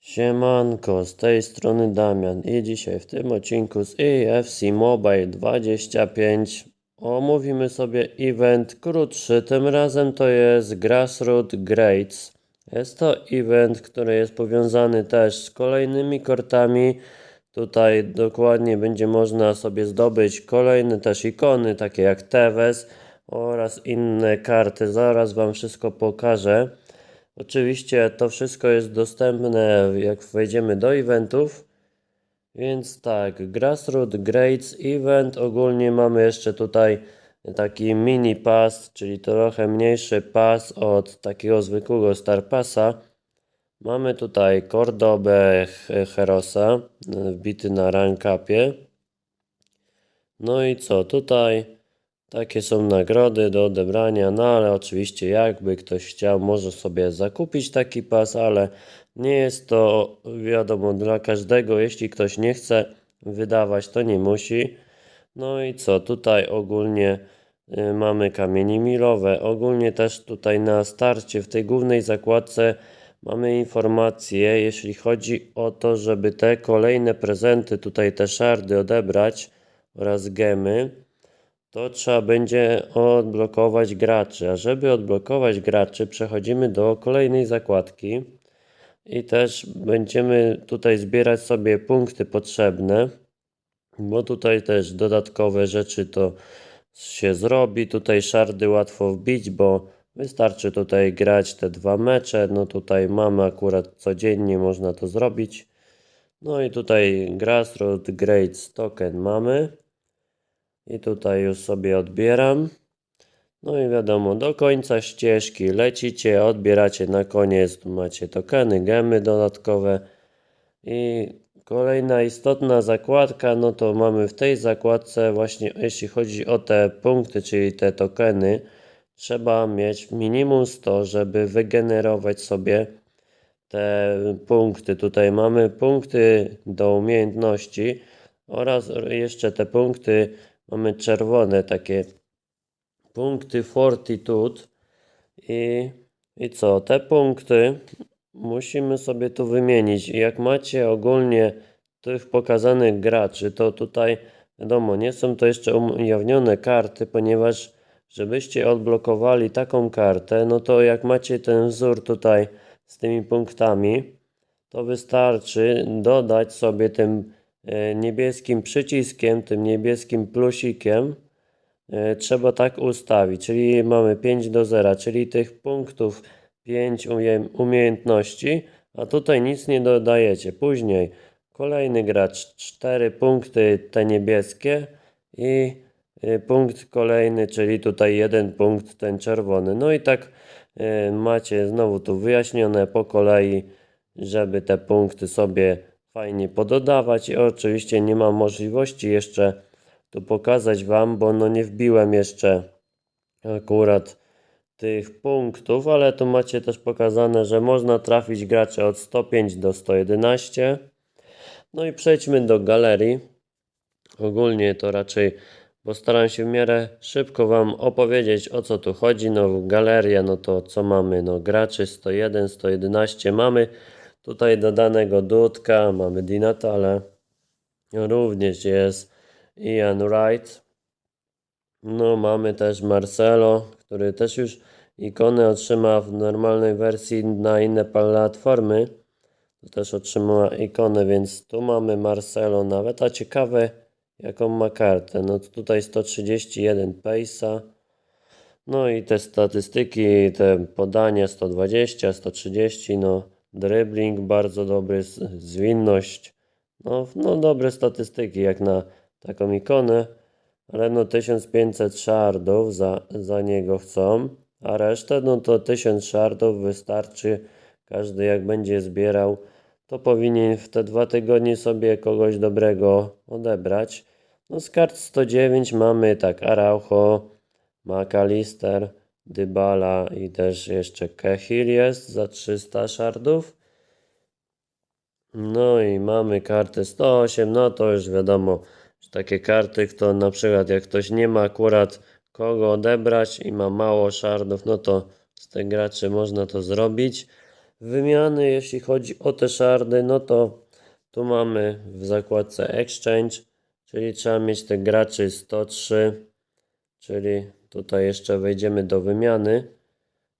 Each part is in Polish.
Siemanko, z tej strony Damian i dzisiaj w tym odcinku z EFC Mobile 25 omówimy sobie event krótszy, tym razem to jest Grassroot Grades. Jest to event, który jest powiązany też z kolejnymi kortami. Tutaj dokładnie będzie można sobie zdobyć kolejne też ikony, takie jak Teves oraz inne karty. Zaraz Wam wszystko pokażę. Oczywiście to wszystko jest dostępne jak wejdziemy do eventów. Więc tak, Grassroot Grades Event. Ogólnie mamy jeszcze tutaj taki mini pass, czyli trochę mniejszy pass od takiego zwykłego Star Passa. Mamy tutaj Cordobę Herosa wbity na rank upie. No i co, tutaj takie są nagrody do odebrania, no ale oczywiście jakby ktoś chciał, może sobie zakupić taki pas, ale nie jest to wiadomo dla każdego. Jeśli ktoś nie chce wydawać, to nie musi. No i co, tutaj ogólnie y, mamy kamienie milowe. Ogólnie też tutaj na starcie w tej głównej zakładce mamy informacje, jeśli chodzi o to, żeby te kolejne prezenty, tutaj te szardy odebrać oraz gemy to trzeba będzie odblokować graczy. A żeby odblokować graczy, przechodzimy do kolejnej zakładki i też będziemy tutaj zbierać sobie punkty potrzebne, bo tutaj też dodatkowe rzeczy to się zrobi. Tutaj szardy łatwo wbić, bo wystarczy tutaj grać te dwa mecze. No tutaj mamy akurat codziennie można to zrobić. No i tutaj Grassroot Grades Token mamy. I tutaj już sobie odbieram. No i wiadomo, do końca ścieżki lecicie, odbieracie na koniec, macie tokeny, gemy dodatkowe. I kolejna istotna zakładka, no to mamy w tej zakładce właśnie, jeśli chodzi o te punkty, czyli te tokeny, trzeba mieć minimum 100, żeby wygenerować sobie te punkty. Tutaj mamy punkty do umiejętności oraz jeszcze te punkty mamy czerwone takie punkty fortitude i, i co, te punkty musimy sobie tu wymienić. I jak macie ogólnie tych pokazanych graczy, to tutaj wiadomo, nie są to jeszcze ujawnione karty, ponieważ żebyście odblokowali taką kartę, no to jak macie ten wzór tutaj z tymi punktami, to wystarczy dodać sobie tym niebieskim przyciskiem, tym niebieskim plusikiem e, trzeba tak ustawić, czyli mamy 5 do 0, czyli tych punktów 5 umiejętności, a tutaj nic nie dodajecie. Później kolejny gracz 4 punkty te niebieskie i e, punkt kolejny, czyli tutaj jeden punkt ten czerwony. No i tak macie znowu tu wyjaśnione po kolei, żeby te punkty sobie fajnie pododawać i oczywiście nie mam możliwości jeszcze tu pokazać Wam, bo no nie wbiłem jeszcze akurat tych punktów, ale tu macie też pokazane, że można trafić gracze od 105 do 111. No i przejdźmy do galerii. Ogólnie to raczej postaram się w miarę szybko Wam opowiedzieć o co tu chodzi. No galeria, no to co mamy? No graczy 101, 111 mamy Tutaj dodanego Dudka, mamy Dinatale. Również jest Ian Wright. No, mamy też Marcelo, który też już ikony otrzyma w normalnej wersji na inne platformy. To też otrzymała ikonę, więc tu mamy Marcelo nawet, a ciekawe jaką ma kartę. No tutaj 131 pace'a. No i te statystyki, te podania 120, 130, no dribbling bardzo dobry, zwinność, no, no dobre statystyki jak na taką ikonę, ale no 1500 shardów za, za niego chcą, a resztę no to 1000 shardów wystarczy, każdy jak będzie zbierał, to powinien w te dwa tygodnie sobie kogoś dobrego odebrać. No z kart 109 mamy tak Araujo, McAllister, Dybala i też jeszcze Kehil jest za 300 shardów. No i mamy kartę 108, no to już wiadomo, że takie karty, kto na przykład jak ktoś nie ma akurat kogo odebrać i ma mało shardów, no to z tych graczy można to zrobić. wymiany, jeśli chodzi o te szardy, no to tu mamy w zakładce Exchange, czyli trzeba mieć tych graczy 103, czyli tutaj jeszcze wejdziemy do wymiany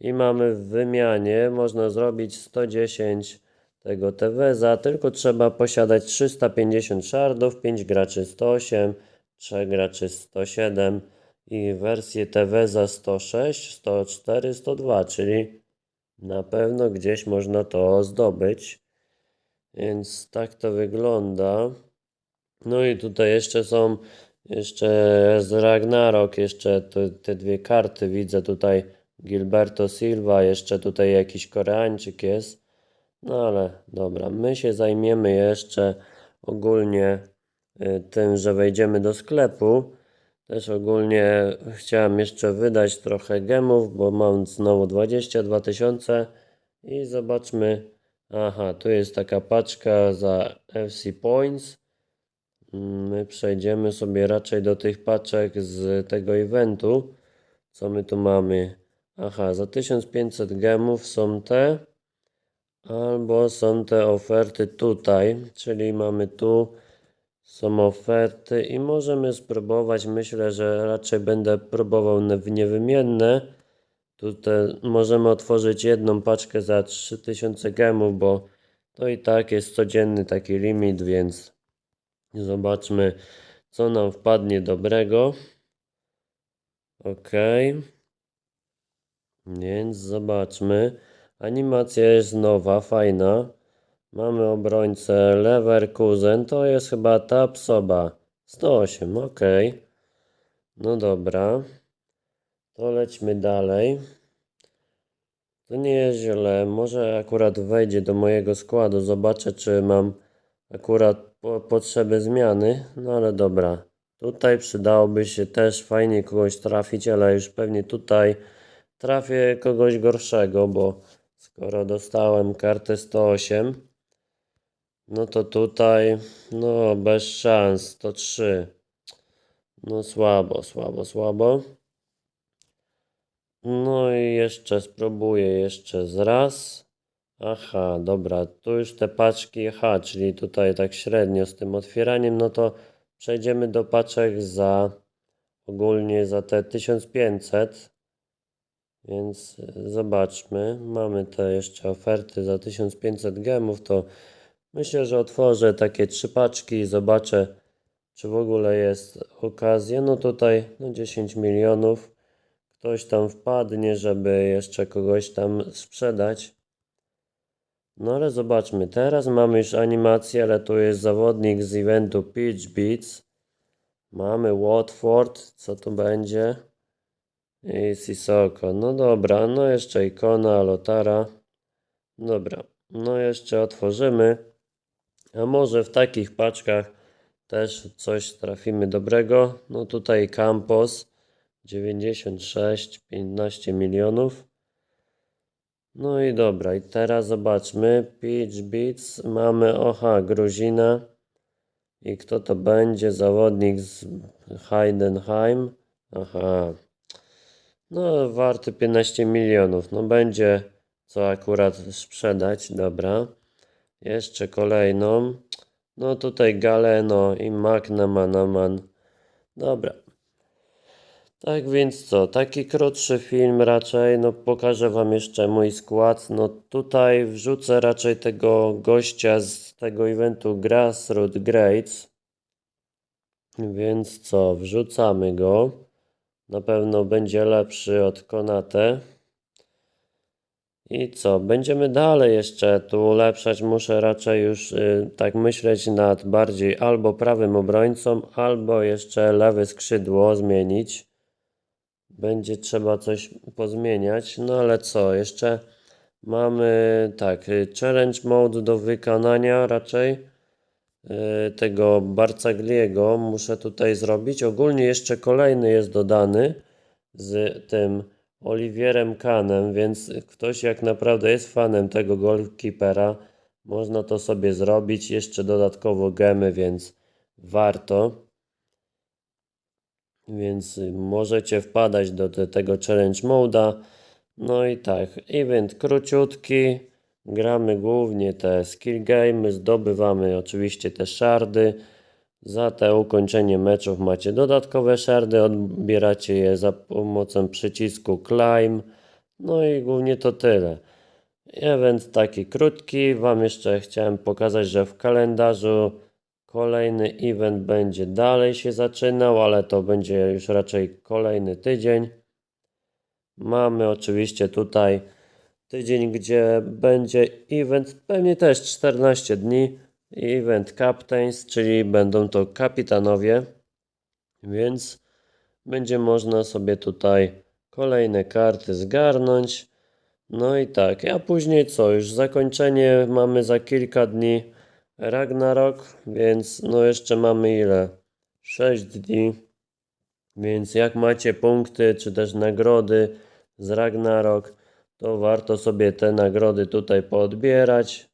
i mamy w wymianie, można zrobić 110 tego TWZ, tylko trzeba posiadać 350 shardów, 5 graczy 108, 3 graczy 107 i wersję TWZ 106, 104, 102, czyli na pewno gdzieś można to zdobyć. Więc tak to wygląda. No i tutaj jeszcze są jeszcze z Ragnarok, jeszcze te, te dwie karty widzę tutaj Gilberto Silva, jeszcze tutaj jakiś Koreańczyk jest. No ale dobra, my się zajmiemy jeszcze ogólnie y, tym, że wejdziemy do sklepu. Też ogólnie chciałem jeszcze wydać trochę gemów, bo mam znowu 22 tysiące i zobaczmy. Aha, tu jest taka paczka za FC Points. My przejdziemy sobie raczej do tych paczek z tego eventu. Co my tu mamy? Aha, za 1500 gemów są te. Albo są te oferty tutaj, czyli mamy tu są oferty i możemy spróbować. Myślę, że raczej będę próbował w niewymienne. Tutaj możemy otworzyć jedną paczkę za 3000 gemów, bo to i tak jest codzienny taki limit, więc zobaczmy, co nam wpadnie dobrego. Ok. Więc zobaczmy. Animacja jest nowa, fajna. Mamy obrońcę Leverkusen, to jest chyba ta psoba. 108, ok. No dobra. To lećmy dalej. To nie jest źle. Może akurat wejdzie do mojego składu. Zobaczę, czy mam akurat po potrzeby zmiany. No ale dobra. Tutaj przydałoby się też fajnie kogoś trafić, ale już pewnie tutaj trafię kogoś gorszego, bo skoro dostałem kartę 108, no to tutaj, no bez szans, 103. No słabo, słabo, słabo. No i jeszcze spróbuję jeszcze z raz. Aha, dobra, tu już te paczki, aha, czyli tutaj tak średnio z tym otwieraniem, no to przejdziemy do paczek za ogólnie za te 1500. Więc zobaczmy, mamy te jeszcze oferty za 1500 gemów, to myślę, że otworzę takie trzy paczki i zobaczę, czy w ogóle jest okazja. No tutaj no 10 milionów ktoś tam wpadnie, żeby jeszcze kogoś tam sprzedać. No ale zobaczmy, teraz mamy już animację, ale tu jest zawodnik z eventu Pitch Beats. Mamy Watford, co tu będzie? I Sisoko. No dobra, no jeszcze ikona Lotara. Dobra, no jeszcze otworzymy. A może w takich paczkach też coś trafimy dobrego. No tutaj Campos 96, 15 milionów. No i dobra, i teraz zobaczmy. Peach Beats mamy, oha, Gruzina. I kto to będzie? Zawodnik z Heidenheim. Aha. No, warty 15 milionów. No, będzie co akurat sprzedać. Dobra. Jeszcze kolejną. No, tutaj Galeno i McNamanaman. Dobra. Tak więc co, taki krótszy film raczej, no pokażę Wam jeszcze mój skład, no tutaj wrzucę raczej tego gościa z tego eventu Grassroot Grades, więc co, wrzucamy go, na pewno będzie lepszy od Konate. I co, będziemy dalej jeszcze tu ulepszać, muszę raczej już y, tak myśleć nad bardziej albo prawym obrońcą, albo jeszcze lewe skrzydło zmienić będzie trzeba coś pozmieniać. No ale co, jeszcze mamy tak, challenge mode do wykonania raczej yy, tego Barcagliego muszę tutaj zrobić. Ogólnie jeszcze kolejny jest dodany z tym Oliwierem Kanem, więc ktoś jak naprawdę jest fanem tego goalkeepera, można to sobie zrobić. Jeszcze dodatkowo gemy, więc warto. Więc możecie wpadać do tego challenge moda. No i tak, event króciutki. gramy głównie te skill game, zdobywamy oczywiście te szardy. Za te ukończenie meczów macie dodatkowe szardy, odbieracie je za pomocą przycisku climb. No i głównie to tyle. Event taki krótki. Wam jeszcze chciałem pokazać, że w kalendarzu kolejny event będzie dalej się zaczynał, ale to będzie już raczej kolejny tydzień. Mamy oczywiście tutaj tydzień, gdzie będzie event, pewnie też 14 dni. Event Captains, czyli będą to kapitanowie, więc będzie można sobie tutaj kolejne karty zgarnąć. No i tak, a później co? Już zakończenie mamy za kilka dni. Ragnarok, więc no jeszcze mamy ile? 6 dni. Więc jak macie punkty czy też nagrody z Ragnarok, to warto sobie te nagrody tutaj poodbierać.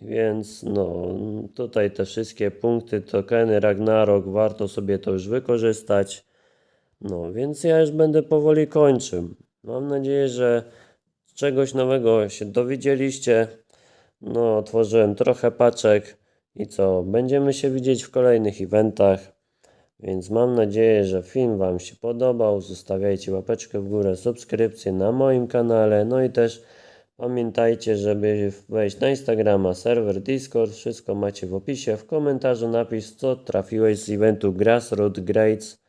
Więc no, tutaj te wszystkie punkty, tokeny Ragnarok, warto sobie to już wykorzystać. No, więc ja już będę powoli kończył. Mam nadzieję, że czegoś nowego się dowiedzieliście. No, otworzyłem trochę paczek i co, będziemy się widzieć w kolejnych eventach. Więc mam nadzieję, że film Wam się podobał. Zostawiajcie łapeczkę w górę, subskrypcję na moim kanale. No i też pamiętajcie, żeby wejść na Instagrama, serwer Discord. Wszystko macie w opisie. W komentarzu napisz, co trafiłeś z eventu Grassroot Grades.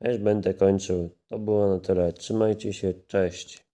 A już będę kończył. To było na tyle. Trzymajcie się. Cześć.